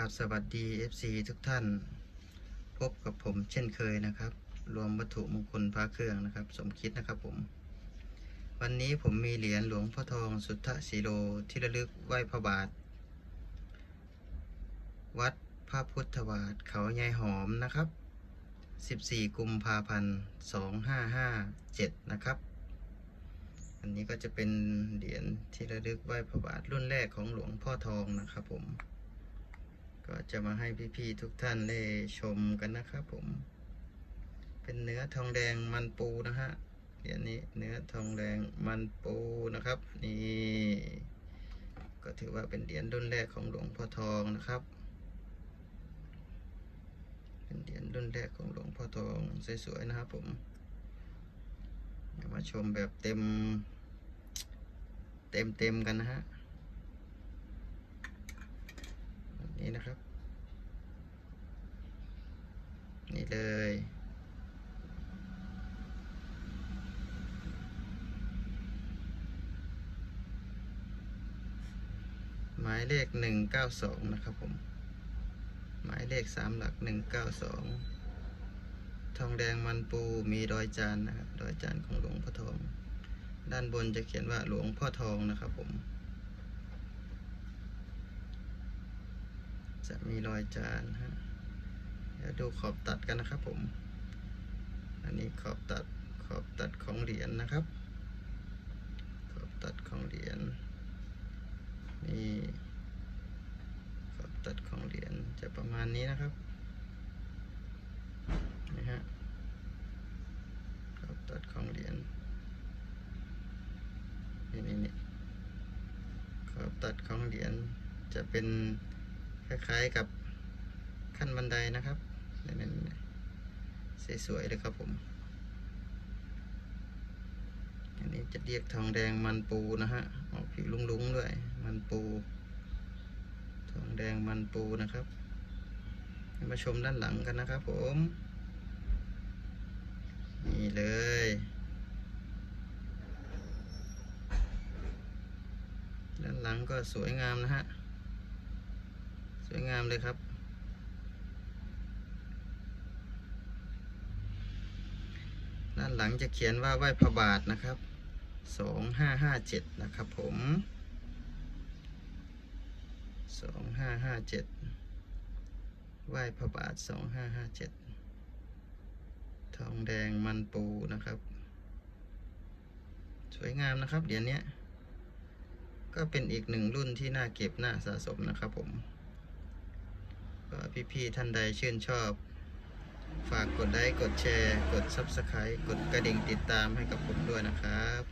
กราบสวัสดี FC ทุกท่าน พบกับผมเช่นเคยนะครับ รวมวัตถุมงคลพระเครื่องนะครับ สมคิดนะครับผม วันนี้ผมมีเหรียญหลวงพ่อทองสุทธสีโลที่ระลึกไหว้พระบาท วัดพระพุทธวาทเขายายหอมนะครับ 14 กุมภาพันธ์ 2557 นะครับ อันนี้ก็จะเป็นเหรียญที่ระลึกไหว้พระบาทรุ่นแรกของหลวงพ่อทองนะครับผม จะมาให้พี่ๆทุกท่านได้ชมกันนะครับผม เป็นเนื้อทองแดงมันปูนะฮะเหรียญนี้เนื้อทองแดงมันปูนะครับ นี่ก็ถือว่าเป็นเหรียญรุ่นแรกของหลวงพ่อทองนะครับ เป็นเหรียญรุ่นแรกของหลวงพ่อทองสวยๆนะครับผมมาชมแบบเต็ม เต็มเต็มกันนะฮะนี้นะครับ นี่เลย หมายเลขหนึ่งเก้าสองนะครับผม หมายเลขสามหลักหนึ่งเก้าสองทองแดงมันปูมีรอยจานนะครับรอยจานของหลวงพ่อทอง ด้านบนจะเขียนว่าหลวงพ่อทองนะครับผมจะมีรอยจานฮะ ยวดูขอบตัดกันนะครับผม อันนี้ขอบตัดขอบตัดของเหรียญนะครับ ขอบตัดของเหรียญนี่ขอบตัดของเหรียญจะประมาณนี้นะครับนี่ฮะขอบตัดของเหรียญนี่นี่นี่ขอบตัดของเหรียญจะเป็นคล้ายๆกับขั้นบันไดนะครับ นี่นสวยๆเลยครับผม อันนี้จะเรียกทองแดงมันปูนะฮะ ออกผิวลุ้งๆด้วย มันปู ทองแดงมันปูนะครับ มาชมด้านหลังกันนะครับผม นี่เลยด้านหลังก็สวยงามนะฮะ สวยงามเลยครับ ด้านหลังจะเขียนว่าไหว้พระบาทนะครับสองห้าห้าเจ็ดนะครับผมสองห้าห้าเจ็ดไหว้พระบาทสองห้าห้าเจ็ดทองแดงมันปูนะครับ สวยงามนะครับเหรียญนี้ก็เป็นอีกหนึ่งรุ่นที่น่าเก็บน่าสะสมนะครับผมก็พี่ๆท่านใดชื่นชอบ ฝากกดไลค์กดแชร์ กด Subscribe กดกระดิ่งติดตามให้กับผมด้วยนะครับ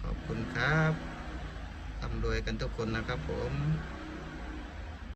ขอบคุณครับร่ำรวยกันทุกคนนะครับผม